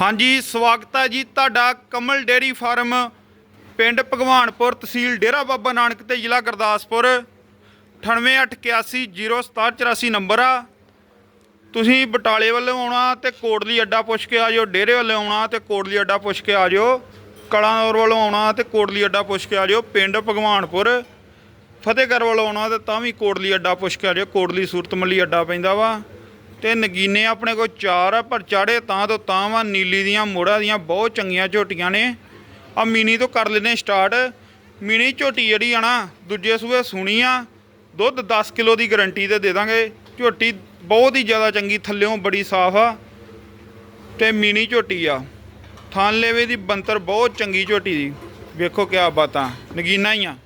ਹਾਂਜੀ, ਸਵਾਗਤ ਹੈ ਜੀ ਤੁਹਾਡਾ ਕਮਲ ਡੇਰੀ ਫਾਰਮ ਪਿੰਡ ਭਗਵਾਨਪੁਰ ਤਹਿਸੀਲ ਡੇਰਾ ਬਾਬਾ ਨਾਨਕ ਤੇ ਜ਼ਿਲ੍ਹਾ ਗੁਰਦਾਸਪੁਰ 9881070784 ਨੰਬਰ ਆ। ਤੁਸੀਂ ਬਟਾਲੇ ਵੱਲੋਂ ਆਉਣਾ ਤੇ ਕੋਟਲੀ ਅੱਡਾ ਪੁੱਛ ਕੇ ਆ ਜਾਓ, ਡੇਰੇ ਵੱਲੋਂ ਆਉਣਾ ਤੇ ਕੋਟਲੀ ਅੱਡਾ ਪੁੱਛ ਕੇ ਆ ਜਾਓ, ਕਲਾਨੌਰ ਵੱਲੋਂ ਆਉਣਾ ਤੇ ਕੋਟਲੀ ਅੱਡਾ ਪੁੱਛ ਕੇ ਆ ਜਾਓ, ਪਿੰਡ ਭਗਵਾਨਪੁਰ, ਫਤਿਹਗੜ੍ਹ ਵੱਲੋਂ ਆਉਣਾ ਤੇ ਤਾਂ ਵੀ ਕੋਟਲੀ ਅੱਡਾ ਪੁੱਛ ਕੇ ਆ ਜਾਓ, ਕੋਟਲੀ ਸੂਰਤਮੱਲੀ ਅੱਡਾ ਪੈਂਦਾ ਵਾ। ਤੇ ਨਗੀਨੇ ਆਪਣੇ ਕੋਲ ਚਾਰ ਆ, ਪਰ ਚਾੜੇ ਤਾਂ ਤੋਂ ਤਾਂ ਵਾ, ਨੀਲੀ ਦੀਆਂ, ਮੋੜਾ ਦੀਆਂ ਬਹੁਤ ਚੰਗੀਆਂ ਝੋਟੀਆਂ ਨੇ। ਆ ਮੀਨੀ ਤੋਂ ਕਰ ਲੈਨੇ ਸਟਾਰਟ ਮਿਨੀ ਝੋਟੀ ਜਿਹੜੀ ਆ ਨਾ, ਦੂਜੇ ਸੂਏ ਸੁਣੀ ਆ। ਦੁੱਧ 10 ਕਿਲੋ ਦੀ ਗਾਰੰਟੀ ਤੇ ਦੇ ਦਾਂਗੇ। ਝੋਟੀ ਬਹੁਤ ਹੀ ਜ਼ਿਆਦਾ ਚੰਗੀ ਥੱਲਿਓਂ ਬੜੀ ਸਾਫ਼ ਆ। ਤੇ ਮੀਨੀ ਝੋਟੀ ਆ। ਥਾਨ ਲੇਵੇ ਦੀ ਬੰਤਰ ਬਹੁਤ ਚੰਗੀ ਝੋਟੀ ਦੀ ਵੇਖੋ ਕਿਆ ਬਾਤਾਂ, ਨਗੀਨਾ ਹੀ ਆ।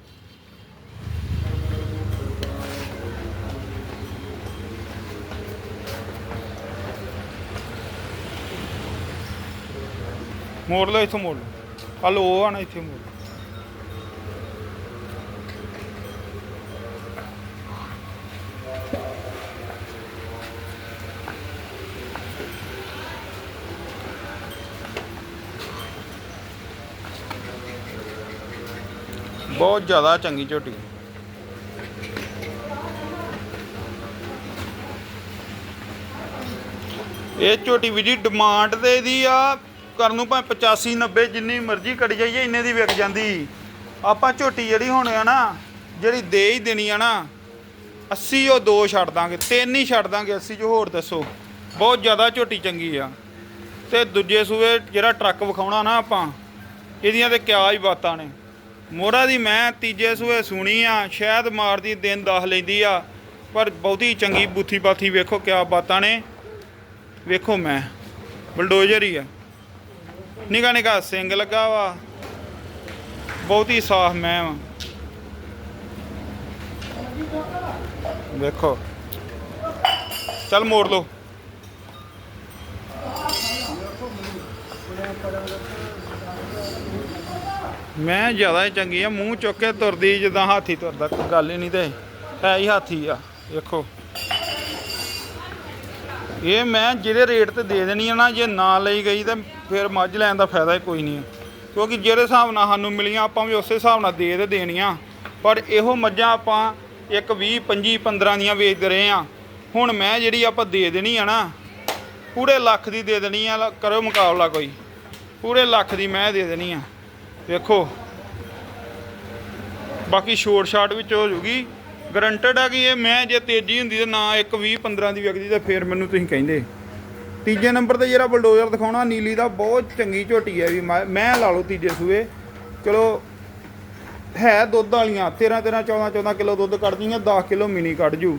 ਮੋੜ ਲਓ ਇੱਥੋਂ ਮੋੜ ਲਓ ਹਲੋ ਉਹ ਆਣਾ ਇੱਥੇ ਮੋੜ ਬਹੁਤ ਜ਼ਿਆਦਾ ਚੰਗੀ ਝੋਟੀ ਇਹ ਝੋਟੀ ਵੀ ਜੀ ਡਿਮਾਂਡ ਤੇ ਦੀ ਆ ਕਰਨ ਨੂੰ ਭਾਵੇਂ 85 90 ਜਿੰਨੀ ਮਰਜ਼ੀ ਕਰੀ ਜਾਈਏ, ਇੰਨੇ ਦੀ ਵਿਕ ਜਾਂਦੀ। ਆਪਾਂ ਝੋਟੀ ਜਿਹੜੀ ਹੁਣ ਆ ਨਾ, ਜਿਹੜੀ ਦੇ ਹੀ ਦੇਣੀ ਆ ਨਾ 80 ਉਹ ਦੋ ਛੱਡ ਦਾਂਗੇ, ਤਿੰਨ ਹੀ ਛੱਡ ਦਾਂਗੇ 80 ਜੋ ਹੋਰ ਦੱਸੋ। ਬਹੁਤ ਜ਼ਿਆਦਾ ਝੋਟੀ ਚੰਗੀ ਆ। ਤੇ ਦੂਜੇ ਸੂਏ ਜਿਹੜਾ ਟਰੱਕ ਵਿਖਾਉਣਾ ਨਾ ਆਪਾਂ, ਇਹਦੀਆਂ ਤੇ ਕਿਆ ਹੀ ਬਾਤਾਂ ਨੇ। ਮੋਹਰਾ ਦੀ ਮੈਂ ਤੀਜੇ ਸੂਏ ਸੁਣੀ ਆ, ਸ਼ਾਇਦ ਮਾਰਦੀ ਦਿਨ ਦੱਸ ਲੈਂਦੀ ਆ, ਪਰ ਬਹੁਤੀ ਚੰਗੀ ਬੂਥੀ ਬਾਥੀ ਵੇਖੋ ਕਿਆ ਬਾਤਾਂ ਨੇ। ਵੇਖੋ ਮੈਂ, ਬਲਡੋਜ਼ਰ ਹੀ ਆ। ਨਿਗਾ ਨਿਗਾ ਸਿੰਗ ਲੱਗਾ ਵਾ। ਬਹੁਤੀ ਸਾਫ਼ ਮੈਂ ਵਾ। ਵੇਖੋ। ਚੱਲ ਮੋੜ ਲਓ। ਮੈਂ ਜ਼ਿਆਦਾ ਹੀ ਚੰਗੀ ਆ, ਮੂੰਹ ਚੁੱਕ ਕੇ ਤੁਰਦੀ ਜਿੱਦਾਂ ਹਾਥੀ ਤੁਰਦਾ ਗੱਲ ਹੀ ਨਹੀਂ ਤੇ, ਹੈ ਹੀ ਹਾਥੀ ਆ। ਵੇਖੋ। ਇਹ ਮੈਂ ਜਿਹੜੇ ਰੇਟ ਤੇ ਦੇ ਦੇਣੀ ਆ ਨਾ, ਜੇ ਨਾ ਲਈ ਗਈ ਤਾਂ ਫਿਰ ਮੱਝ ਲੈਣ ਦਾ ਫਾਇਦਾ ਹੀ ਕੋਈ ਨਹੀਂ ਕਿਉਂਕਿ ਜਿਹੜੇ ਹਿਸਾਬ ਨਾਲ ਸਾਨੂੰ ਮਿਲੀਆਂ, ਆਪਾਂ ਵੀ ਉਸੇ ਹਿਸਾਬ ਨਾਲ ਦੇ ਦੇ ਦੇਣੀਆਂ। ਪਰ ਇਹੋ ਮੱਝਾਂ ਆਪਾਂ ਇੱਕ 20 25 15 ਦੀਆਂ ਵੇਚਦੇ ਰਹੇ ਆ। ਹੁਣ ਮੈਂ ਜਿਹੜੀ ਆਪਾਂ ਦੇ ਦੇਣੀ ਆ ਨਾ, ਪੂਰੇ ਲੱਖ ਦੀ ਦੇ ਦੇਣੀ ਆ ਕਰੋ ਮੁਕਾਬਲਾ ਕੋਈ। ਪੂਰੇ ਲੱਖ ਦੀ ਮੈਂ ਦੇ ਦੇਣੀ ਆ। ਵੇਖੋ ਬਾਕੀ ਸ਼ੋਰਟ ਸ਼ਾਟ ਵਿੱਚ ਹੋ ਜੂਗੀ। ਗਰੰਟਡ ਆ ਕਿ ਇਹ ਮੈਂ ਜੇ ਤੇਜ਼ੀ ਹੁੰਦੀ ਤੇ ਨਾ ਇੱਕ 20 15 ਦੀ ਵਿਕਦੀ ਤੇ ਫਿਰ ਮੈਨੂੰ ਤੁਸੀਂ ਕਹਿੰਦੇ। ਤੀਜੇ ਨੰਬਰ ਤੇ ਜਿਹੜਾ ਬਲਡੋਜ਼ਰ ਦਿਖਾਉਣਾ, ਨੀਲੀ ਦਾ ਬਹੁਤ ਚੰਗੀ ਝੋਟੀ ਹੈ ਵੀ ਮੈਂ ਮੈਂ ਲਾ ਲਓ ਤੀਜੇ ਸੂਏ। ਚਲੋ, ਹੈ ਦੁੱਧ ਵਾਲੀਆਂ 13 13 14 14 ਕਿਲੋ ਦੁੱਧ ਕੱਢਦੀਆਂ 10 ਕਿਲੋ ਮਿਨੀ ਕੱਢ ਜੂ।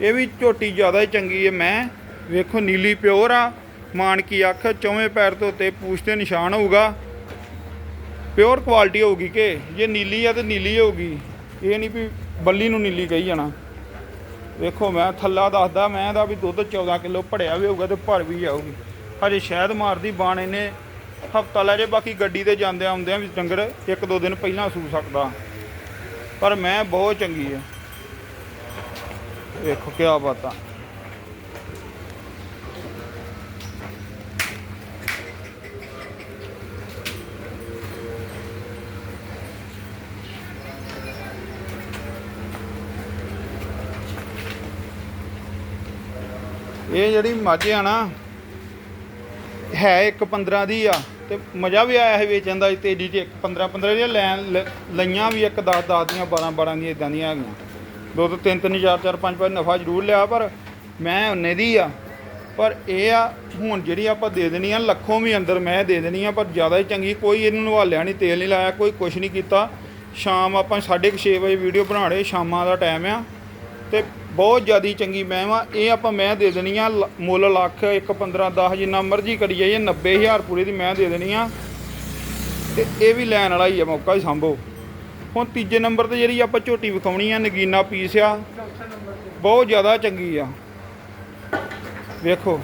ਇਹ ਵੀ ਝੋਟੀ ਜ਼ਿਆਦਾ ਹੀ ਚੰਗੀ ਹੈ ਮੈਂ। ਵੇਖੋ, ਨੀਲੀ ਪਿਓਰ ਆ ਮਾਨ ਕੀ ਅੱਖ, ਚੌਵੇਂ ਪੈਰ ਤੋਂ ਉੱਤੇ ਪੂਛ ਤੇ ਨਿਸ਼ਾਨ ਹੋਊਗਾ। ਪਿਓਰ ਕੁਆਲਿਟੀ ਹੋਊਗੀ ਕਿ, ਜੇ ਨੀਲੀ ਆ ਤੇ ਨੀਲੀ ਹੋਊਗੀ। ਇਹ ਨਹੀਂ ਵੀ ਬੱਲੀ ਨੂੰ ਨੀਲੀ ਕਹੀ ਜਾਣਾ। ਵੇਖੋ ਮੈਂ ਥੱਲਾ ਦੱਸਦਾ, ਮੈਂ ਦਾ ਵੀ ਦੁੱਧ 14 ਕਿਲੋ ਭੜਿਆ ਵੀ ਹੋਊਗਾ ਤੇ ਭਰ ਵੀ ਜਾਊਗੀ। ਹਜੇ ਸ਼ਾਇਦ ਮਾਰਦੀ ਬਾਣ ਇਹਨੇ ਹਫਤਾ ਲੈ ਜੇ ਬਾਕੀ ਗੱਡੀ ਤੇ ਜਾਂਦੇ ਆਉਂਦੇ ਆ ਵੀ ਡੰਗਰ ਇੱਕ ਦੋ ਦਿਨ ਪਹਿਲਾਂ ਸੂ ਸਕਦਾ। ਪਰ ਮੈਂ ਬਹੁਤ ਚੰਗੀ ਆ। ਵੇਖੋ ਕਿਆ ਬਾਤਾਂ। ਇਹ ਜਿਹੜੀ ਮੱਝ ਆ ਨਾ, ਹੈ ਇੱਕ 15 ਦੀ ਆ, ਤੇ ਮਜ਼ਾ ਵੀ ਆਇਆ ਹੈ ਵੇਚਣ ਦਾ ਤੇਜ਼ੀ 'ਚ ਇੱਕ 15 15 ਦੀਆਂ ਲੈਣ ਲ- ਲਈਆਂ ਵੀ ਇੱਕ 10 10 ਦੀਆਂ 12 12 ਦੀਆਂ ਇਦਾਂ ਦੀਆਂ ਹੈਗੀਆਂ। ਦੋ ਤੋਂ ਤਿੰਨ ਤਿੰਨ, ਚਾਰ ਚਾਰ, ਪੰਜ ਪੰਜ ਨਫਾ ਜ਼ਰੂਰ ਲਿਆ, ਪਰ ਮੈਂ ਉਹਨੇ ਦੀ ਆ। ਪਰ ਇਹ ਆ, ਹੁਣ ਜਿਹੜੀ ਆਪਾਂ ਦੇ ਦੇਣੀ ਆ, ਲੱਖੋਂ ਵੀ ਅੰਦਰ ਮੈਂ ਦੇ ਦੇਣੀ ਆ, ਪਰ ਜ਼ਿਆਦਾ ਹੀ ਚੰਗੀ, ਕੋਈ ਇਹਨੂੰ ਨਵਾਲਿਆ ਨਹੀਂ, ਤੇਲ ਨਹੀਂ ਲਾਇਆ, ਕੋਈ ਕੁਛ ਨਹੀਂ ਕੀਤਾ। ਸ਼ਾਮ ਆਪਾਂ 6:30 ਵਜੇ ਵੀਡੀਓ ਬਣਾੜੇ ਸ਼ਾਮਾਂ ਦਾ ਟਾਈਮ ਆ। ਤੇ ਬਹੁਤ ਜ਼ਿਆਦੀ ਚੰਗੀ ਮੈਂ ਵਾ, ਇਹ ਆਪਾਂ ਮੈਂ ਦੇ ਦੇਣੀ ਆ, ਲ- ਮੁੱਲ ਲੱਖ 1 15 10 ਜਿੰਨਾ ਮਰਜ਼ੀ ਕਰੀ ਜਾਈਏ 90000 ਪੂਰੇ ਦੀ ਮੈਂ ਦੇ ਦੇਣੀ ਆ। ਤੇ ਇਹ ਵੀ ਲੈਣ ਵਾਲਾ ਹੀ ਆ, ਮੌਕਾ ਹੀ ਸੰਭੋ। ਹੁਣ ਤੀਜੇ ਨੰਬਰ ਤੇ ਜਿਹੜੀ ਆਪਾਂ ਝੋਟੀ ਵਿਖਾਉਣੀ ਆ, ਨਗੀਨਾ ਪੀਸ ਆ, ਬਹੁਤ ਜ਼ਿਆਦਾ ਚੰਗੀ ਆ। ਵੇਖੋ।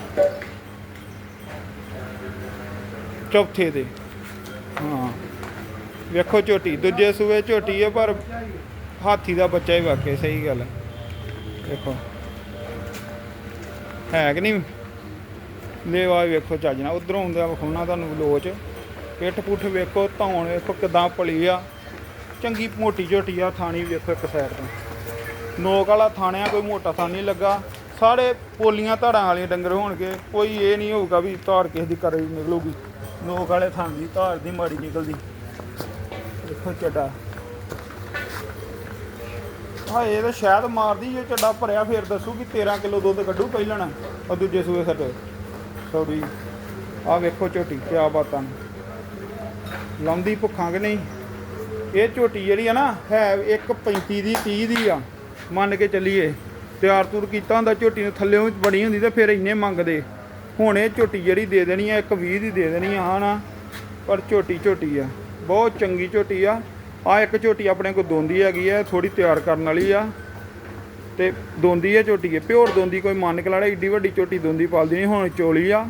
ਚੌਥੇ ਤੇ ਹਾਂ। ਵੇਖੋ ਝੋਟੀ, ਦੂਜੇ ਸੂਏ ਝੋਟੀ ਆ, ਪਰ ਹਾਥੀ ਦਾ ਬੱਚਾ ਹੀ ਵਾਕਿਆ, ਸਹੀ ਗੱਲ ਹੈ ਦੇਖੋ ਹੈ ਕਿ ਨਹੀਂ? ਲੇਵਾ ਵੇਖੋ ਚੱਜ ਨਾਲ। ਉਧਰੋਂ ਆਉਂਦਾ ਵਿਖਾਉਣਾ ਤੁਹਾਨੂੰ ਲੋਚ। ਪਿੱਠ ਪੁੱਠ ਵੇਖੋ, ਧੌਣ ਵੇਖੋ ਕਿਦਾਂ ਪਲੀ ਆ। ਚੰਗੀ ਮੋਟੀ ਝੋਟੀ ਆ, ਥਾਣੀ ਵੇਖੋ ਇੱਕ ਸਾਈਡ ਤੋਂ। ਨੋਕ ਵਾਲਾ ਥਾਣਿਆ ਕੋਈ ਮੋਟਾ ਥਾਣ ਨਹੀਂ ਲੱਗਾ। ਸਾਰੇ ਪੋਲੀਆਂ ਧਾਰਾਂ ਵਾਲੇ ਡੰਗਰ ਹੋਣਗੇ। ਕੋਈ ਇਹ ਨਹੀਂ ਹੋਊਗਾ ਵੀ ਧਾਰ ਕਿਸੇ ਦੀ ਕਰੇ ਨਿਕਲੂਗੀ। ਨੋਕ ਵਾਲੇ ਥਾਂ ਦੀ ਧਾਰ ਦੀ ਮਾੜੀ ਨਿਕਲਦੀ। ਦੇਖੋ ਚੱਡਾ। ਹਾਂ, ਇਹ ਤਾਂ ਸ਼ਾਇਦ ਮਾਰਦੀ ਜੇ ਚੱਡਾ ਭਰਿਆ, ਫੇਰ ਦੱਸੂਗੀ 13 ਕਿਲੋ ਦੁੱਧ ਕੱਢੂ ਪਹਿਲਣ ਉਹ ਦੂਜੇ ਸੂਏ ਸੱਟ। ਸੌੜੀ ਆ ਵੇਖੋ ਝੋਟੀ, ਕਿਆ ਬਾਤਾਂ। ਨੇ ਲਾਉਂਦੀ ਭੁੱਖਾਂ ਕਿ ਨਹੀਂ? ਇਹ ਝੋਟੀ ਜਿਹੜੀ ਆ ਨਾ, ਹੈ 1.35 ਦੀ 30 ਦੀ ਆ, ਮੰਨ ਕੇ ਚੱਲੀਏ। ਤਿਆਰ ਤੁਰ ਕੀਤਾ ਹੁੰਦਾ, ਝੋਟੀ ਨੂੰ ਥੱਲੇੋਂ ਬਣੀ ਹੁੰਦੀ ਤੇ ਫਿਰ ਇੰਨੇ ਮੰਗਦੇ। ਹੁਣ ਇਹ ਝੋਟੀ ਜਿਹੜੀ ਦੇ ਦੇਣੀ ਆ 1.20 ਦੀ ਦੇ ਦੇਣੀ ਆ, ਹਨਾ। ਪਰ ਝੋਟੀ ਝੋਟੀ ਆ। ਬਹੁਤ ਚੰਗੀ ਝੋਟੀ ਆ। ਆ ਇੱਕ ਝੋਟੀ ਆਪਣੇ ਕੋਲ ਦੋਂਦੀ ਹੈਗੀ ਆ ਥੋੜੀ ਤਿਆਰ ਕਰਨ ਵਾਲੀ ਆ। ਤੇ ਦੋਂਦੀ ਹੈ ਝੋਟੀ ਹੈ ਪਿਓਰ ਦੋਂਦੀ ਕੋਈ ਮੰਨ ਕੇ ਲਾੜਾ ਏਡੀ ਵੱਡੀ ਝੋਟੀ ਦੋਂਦੀ ਪਾਲਦੀ ਨਹੀਂ, ਹੁਣ ਚੋਲੀ ਆ।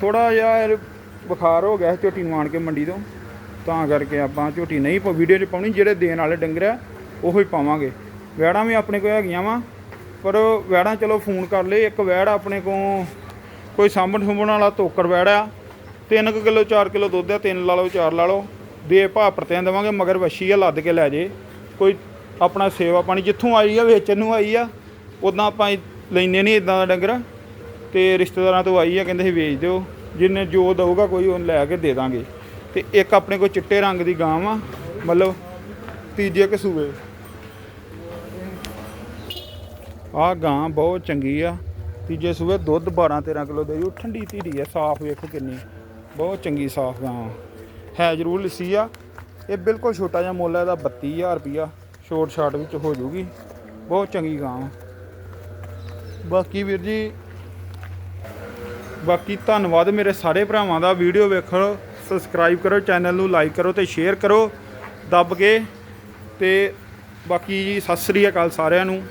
ਥੋੜਾ ਜਿਹਾ ਇਹ ਬੁਖਾਰ ਹੋ ਗਿਆ ਝੋਟੀ ਨੂੰ ਆਣ ਕੇ ਮੰਡੀ ਤੋਂ, ਤਾਂ ਕਰਕੇ ਆਪਾਂ ਝੋਟੀ ਨਹੀਂ ਪਾ, ਵੀਡੀਓ 'ਚ ਪਾਉਣੀ, ਜਿਹੜੇ ਦੇਣ ਵਾਲੇ ਡੰਗਰ ਆ, ਉਹੋ ਹੀ ਪਾਵਾਂਗੇ। ਵੈੜਾਂ ਵੀ ਆਪਣੇ ਕੋਲ ਹੈਗੀਆਂ ਵਾ, ਪਰ ਵੈੜਾਂ ਚਲੋ ਫੋਨ ਕਰ ਲਏ, ਇੱਕ ਵੈੜ ਆਪਣੇ ਕੋਲ ਕੋਈ ਸਾਂਭਣ ਸੁੰਭਣ ਵਾਲਾ ਤੋਕੜ ਵੈੜ ਆ। 3 ਕਿਲੋ 4 ਕਿਲੋ ਦੁੱਧ ਆ 3 ਲਾ ਲਓ 4 ਲਾ ਲਓ। ਦੇ ਭਾਅ ਪਰਤਿਆਂ ਦੇਵਾਂਗੇ, ਮਗਰ ਵੱਛੀ ਆ, ਲੱਦ ਕੇ ਲੈ ਜੇ। ਕੋਈ ਆਪਣਾ ਸੇਵਾ ਪਾਣੀ ਜਿੱਥੋਂ ਆਈ ਆ ਵੇਚਣ ਨੂੰ ਆਈ ਆ ਉਦਾਂ ਆਪਾਂ ਲੈਨੇ ਨਹੀਂ ਇਦਾਂ ਦਾ ਡੰਗਰ। ਤੇ ਰਿਸ਼ਤੇਦਾਰਾਂ ਤੋਂ ਆਈ ਆ, ਕਹਿੰਦੇ ਸੀ ਵੇਚ ਦਿਓ। ਜਿੰਨੇ ਜੋ ਦਊਗਾ ਕੋਈ ਉਹ ਲੈ ਕੇ ਦੇ ਦਾਂਗੇ। ਤੇ ਇੱਕ ਆਪਣੇ ਕੋਲ ਚਿੱਟੇ ਰੰਗ ਦੀ ਗਾਂ ਵਾ, ਮਤਲਬ ਤੀਜੇ ਕਸੂਏ। ਆ ਗਾਂ ਬਹੁਤ ਚੰਗੀ ਆ। ਤੀਜੇ ਸੂਏ ਦੁੱਧ 12 13 ਕਿਲੋ ਦੇ ਜੂ ਠੰਡੀ ਧੀਰੀ ਆ, ਸਾਫ਼ ਵੇਖੋ ਕਿੰਨੀ। ਬਹੁਤ ਚੰਗੀ ਸਾਫ਼ ਗਾਂ। ਆ। ਹੈ ਜ਼ਰੂਰ ਲਿੱਸੀ ਆ। ਇਹ ਬਿਲਕੁਲ ਛੋਟਾ ਜਿਹਾ ਮੁੱਲ ਹੈ, ਇਹਦਾ 32000 ਰੁਪਿਆ ਸ਼ੋਰਟ ਛਾਟ ਵਿੱਚ ਹੋ ਜਾਊਗੀ। ਬਹੁਤ ਚੰਗੀ ਗਾਂ ਆ। ਬਾਕੀ ਵੀਰ ਜੀ, ਬਾਕੀ ਧੰਨਵਾਦ ਮੇਰੇ ਸਾਰੇ ਭਰਾਵਾਂ ਦਾ। ਵੀਡੀਓ ਵੇਖਣ ਸਬਸਕ੍ਰਾਈਬ ਕਰੋ ਚੈਨਲ ਨੂੰ ਲਾਈਕ ਕਰੋ ਤੇ ਸ਼ੇਅਰ ਕਰੋ। ਦੱਬ ਕੇ ਤੇ ਬਾਕੀ ਜੀ, ਸਤਿ ਸ੍ਰੀ ਅਕਾਲ ਸਾਰਿਆਂ ਨੂੰ।